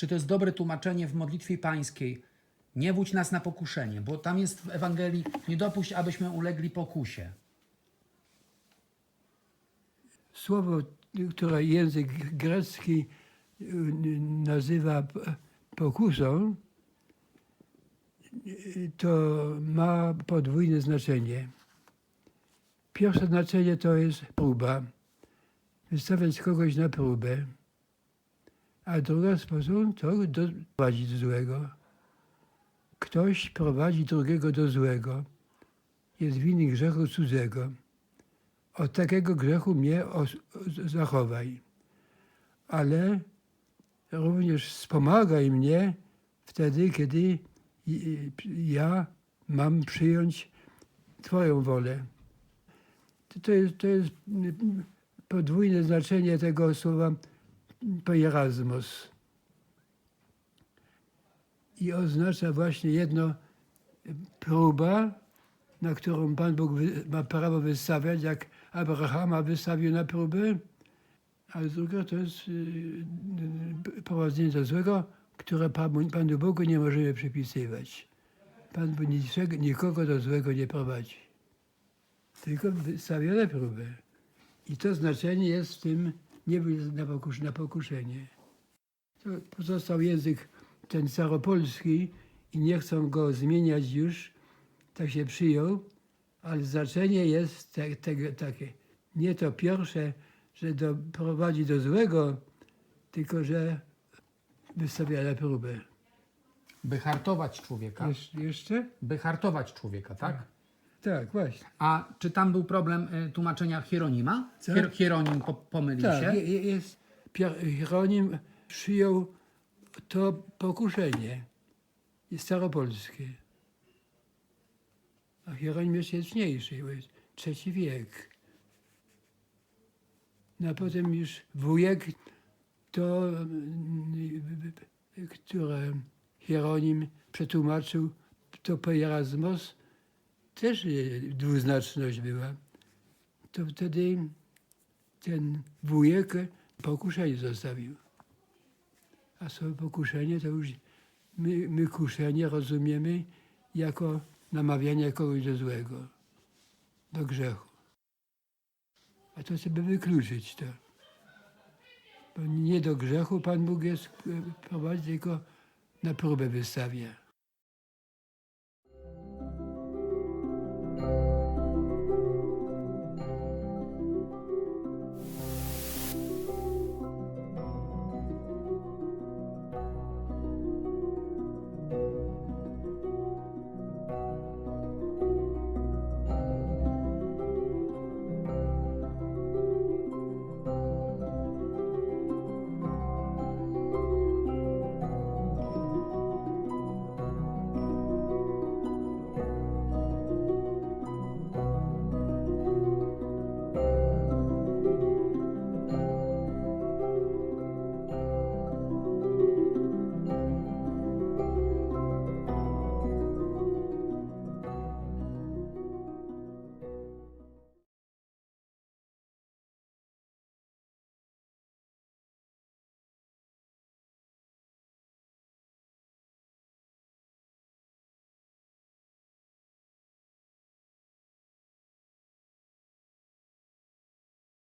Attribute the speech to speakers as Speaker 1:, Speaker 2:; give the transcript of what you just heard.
Speaker 1: czy to jest dobre tłumaczenie w modlitwie pańskiej. Nie wódź nas na pokuszenie, bo tam jest w Ewangelii, nie dopuść, abyśmy ulegli pokusie.
Speaker 2: Słowo, które język grecki y, nazywa pokusą, y, to ma podwójne znaczenie. Pierwsze znaczenie to jest próba. Wystawiać kogoś na próbę. A druga sposób to doprowadzić do złego. Ktoś prowadzi drugiego do złego. Jest winny grzechu cudzego od takiego grzechu mnie zachowaj. Ale również wspomagaj mnie wtedy, kiedy ja mam przyjąć Twoją wolę. To- jest, to jest podwójne znaczenie tego słowa poierasmos. I oznacza właśnie jedno próba, na którą Pan Bóg ma prawo wystawiać, jak Abrahama wystawił na próbę, a druga to jest y, y, prowadzenie do złego, które Panu, Bogu nie możemy przypisywać. Pan Bóg nikogo do złego nie prowadzi, tylko wystawia na próbę. I to znaczenie jest w tym nie być na, na pokuszenie. To pozostał język ten staropolski i nie chcą go zmieniać już, tak się przyjął, ale znaczenie jest te, tego, takie. Nie to pierwsze, że do, prowadzi do złego, tylko że wystawia na próbę.
Speaker 1: By hartować człowieka.
Speaker 2: Jesz, jeszcze?
Speaker 1: By hartować człowieka, tak?
Speaker 2: Tak, właśnie.
Speaker 1: A czy tam był problem y, tłumaczenia Hieronima?
Speaker 2: Co?
Speaker 1: Hier, Hieronim po, pomylił
Speaker 2: Tak,
Speaker 1: się?
Speaker 2: je- je- jest. Pier- Hieronim przyjął to pokuszenie staropolskie. A Hieronim jest wcześniejszy, bo jest trzeci wiek. No a potem już wujek, to, mm, które Hieronim przetłumaczył, to Erasmus, też y, dwuznaczność była. To wtedy ten wujek pokuszenie zostawił. A słowo pokuszenie to już my, my kuszenie rozumiemy jako namawianie kogoś do złego, do grzechu. A to sobie wykluczyć to. Bo nie do grzechu Pan Bóg jest e, prowadzi, tylko na próbę wystawia.